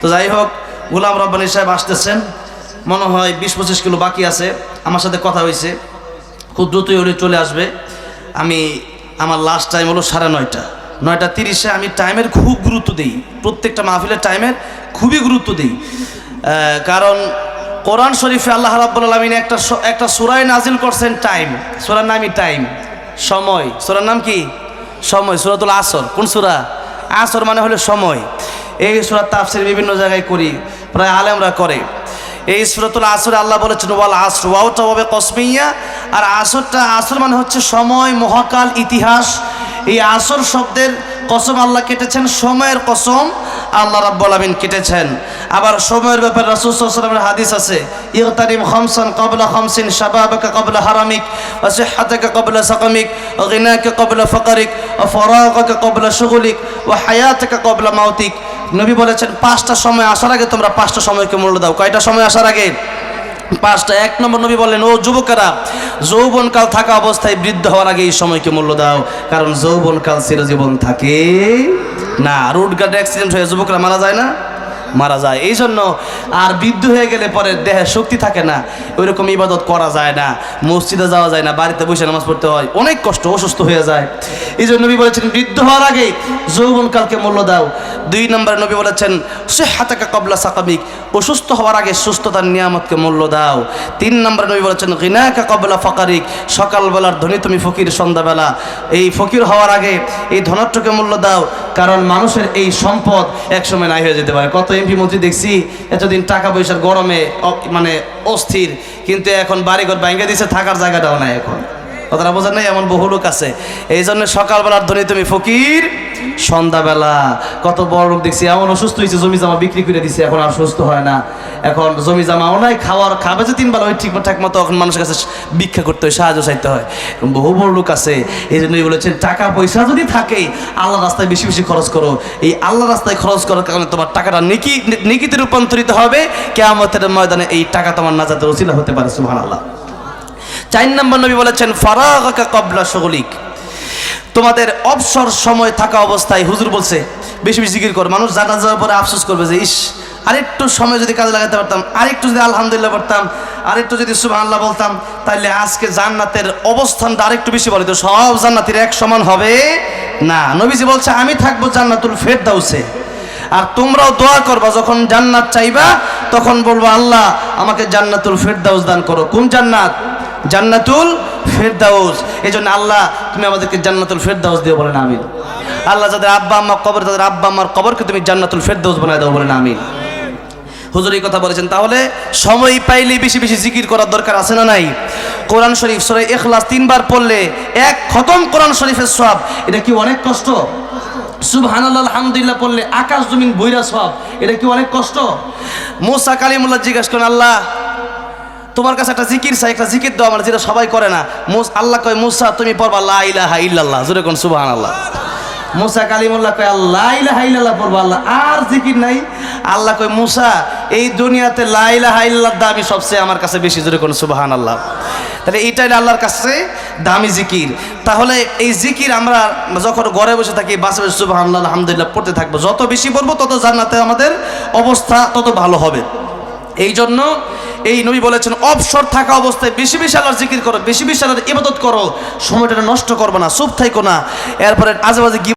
তো যাই হোক, গোলাম রব্বানি সাহেব আসতেছেন। মনে হয় বিশ পঁচিশ কিলো বাকি আছে। আমার সাথে কথা হয়েছে খুব দ্রুতই উনি চলে আসবে। আমি আমার লাস্ট টাইম হলো সাড়ে নয়টা। নয়টা তিরিশে আমি টাইমের খুব গুরুত্ব দিই। প্রত্যেকটা মাহফিলের টাইমের খুবই গুরুত্ব দিই। কারণ কোরআন শরীফে আল্লাহ রাব্বুল আলমিন একটা একটা সুরায় নাজিল করছেন টাইম সুরার নামই টাইম সময়। সুরার নাম কি? সময়। সুরাতুল আসর। কোন সুরা? আসর মানে হলো সময়। এই সুরাত তাফসির বিভিন্ন জায়গায় করি, প্রায় আলেমরা করে। এই সুরাতুল আসরে আল্লাহ বলেছেন, ওয়াল আসর ওয়াওটা হবে কসমিয়া, আর আসরটা, আসর মানে হচ্ছে সময়, মহাকাল, ইতিহাস। এই আসর শব্দের কসম আল্লাহ কেটেছেন, সময়ের কসম আল্লাহ রাব্বুল আমিন কেটেছেন। আবার সময়ের ব্যাপারে রাসূল সাল্লাল্লাহু হাদিস আছে, ইগতারিম খামসান ক্বাবলা খামসিন শাবাবাকা ক্বাবলা হারামিক, ওয়া সিহহাতাকা ক্বাবলা সাকামিক, ওয়া গিনাকা ক্বাবলা ফাকারিক, ওয়া ফারাগাকা ক্বাবলা শুগুলিক, ওয়া হায়াতাকা ক্বাবলা মাউতিক। নবী বলেছেন, পাঁচটা সময় আসার আগে তোমরা পাঁচটা সময়কে মূল্য দাও। কয়টা সময় আসার আগে? পাঁচটা। এক নম্বর নবী বলেন ও যুবকেরা, যৌবনকাল থাকা অবস্থায় বৃদ্ধ হওয়ার আগে এই সময়কে মূল্য দাও, কারণ যৌবনকাল চিরজীবন থাকে না। রোড গার্ড অ্যাক্সিডেন্ট হয়ে যুবকরা মারা যায় না? মারা যায়। এই জন্য আর বৃদ্ধ হয়ে গেলে পরে দেহে শক্তি থাকে না। ওইরকম ইবাদত করা যায় না। মসজিদে যাওয়া যায় না। বাড়িতে বসে নামাজ পড়তে হয়। অনেক কষ্ট, অসুস্থ হয়ে যায়। এই জন্য নবী বলেছেন, বৃদ্ধ হওয়ার আগে যৌবনকালকে মূল্য দাও। দুই নম্বরে নবী বলেছেন সে হাতাকা কবলা সাকামিক অসুস্থ হওয়ার আগে সুস্থতার নিয়ামতকে মূল্য দাও। তিন নম্বরে নবী বলেছেন গিনাকা কবলা ফকারিক। সকালবেলার ধনী তুমি ফকির, সন্ধ্যাবেলা। এই ফকির হওয়ার আগে এই ধনাট্যকে মূল্য দাও। কারণ মানুষের এই সম্পদ একসময় নাই হয়ে যেতে পারে। কত এমপি মন্ত্রী দেখছি, এতদিন টাকা পয়সার গরমে মানে অস্থির, কিন্তু এখন বাড়িঘর ভাঙ্গে দিছে, থাকার জায়গাটাও নাই এখন। কথাটা বোঝেন নাই? এমন বহু লোক আছে। এই জন্য সকালবেলার ধনী তুমি ফকির? সন্ধ্যাবেলা, কত বড় লোক দেখছি, এমন অসুস্থ হয়েছে জমি জামা বিক্রি করে দিছে, এখন আর সুস্থ হয় না। এখন জমি জমাও নাই, খাওয়ার খাবে যে তিন বেলা ওই ঠিক ঠাক মতো এখন মানুষের কাছে ভিক্ষা করতে হয়, সাহায্য চাইতে হয়। বহু বড় লোক আছে এই জন্যই বলেছেন, টাকা, পয়সা যদি থাকে, আল্লাহ রাস্তায় বেশি বেশি খরচ করো। এই আল্লাহ রাস্তায় খরচ করার কারণে তোমার টাকাটা নিকি নিকিতে রূপান্তরিত হবে। কেয়ামতের ময়দানে এই টাকা তোমার নাজাতের ওসিলা হতে পারে, সুবহানাল্লাহ। চার নম্বর নবী বলেছেন, ফারাগাকা কবলা সগলিক তোমাদের অবসর সময় থাকা অবস্থায় হুজুর বলছে, বেশি বেশি জিকির কর, মানুষ জানা যাওয়ার পরে আফসোস করবে যে, ইস, আরেকটু সময় যদি কাজে লাগাতে পারতাম, আরেকটু যদি আলহামদুলিল্লাহ পারতাম আরেকটু যদি সুবহানাল্লাহ বলতাম তাহলে আজকে জান্নাতের অবস্থানটা আরেকটু বেশি বলে তো সব জান্নাতের এক সমান হবে না। নবীজি বলছে, আমি থাকব জান্নাতুল ফেরদাউসে। আর তোমরাও দোয়া করবা, যখন জান্নাত চাইবা, তখন বলব, আল্লাহ, আমাকে জান্নাতুল ফেরদাউস দান করো। কোন জান্নাত? জান্নাতুল ফেরদাউস। এই জন্য আল্লাহ, তুমি আমাদেরকে জান্নাতুল ফেরদাউস দিও বলেন, আমিন। আল্লাহ যাদের আব্বা আম্মা কবর তাদের আব্বা আম্মার কবরকে তুমি জান্নাতুল ফেরদাউস বানায় দাও বলেন, আমিন। হুজুর এই কথা বলেছেন, তাহলে সময় পাইলে বেশি বেশি জিকির করার দরকার আছে না নাই? কোরআন শরীফ, সরে এখলাস তিনবার পড়লে এক খতম কোরআন শরীফের সব এটা কি অনেক কষ্ট? সুবহানাল্লাহ, আলহামদুলিল্লাহ পড়লে আকাশ জমিন বইরা সব এটা কি অনেক কষ্ট? মুসা কালিমুল্লাহ জিজ্ঞেস করেন, আল্লাহ তোমার কাছে একটা জিকির চাই, একটা জিকির দাও আমার, যেটা সবাই করে না। মুস, আল্লাহ কয়, মুসা, তুমি পড়বা লা ইলাহা ইল্লাল্লাহ। জোরে কোন সুবহানাল্লাহ। মুসা কালিমুল্লাহ কয় আল্লাহ ইলাহা ইল্লাল্লাহ পড়বা আল্লাহ। আর জিকির নাই। আল্লাহ কয়, মুসা, এই দুনিয়াতে লা ইলাহা দামি সবচেয়ে আমার কাছে বেশি। জোরে কোন সুবাহান আল্লাহ তাহলে এইটাই আল্লাহর কাছে দামি জিকির। তাহলে এই জিকির আমরা যখন ঘরে বসে থাকি, বাসে বসে সুবহানাল্লাহ, আলহামদুলিল্লাহ পড়তে থাকব। যত বেশি পড়ব, তত জান্নাতে আমাদের অবস্থা তত ভালো হবে। এই জন্য এই নবী বলেছেন, অবসর থাকা অবস্থায় বেশি বেশি আল্লাহর জিকির করো, বেশি বেশি আল্লাহর ইবাদত করো, সময়টা নষ্ট করবে না, চুপ থাইকো না। এরপরে আজে বাজে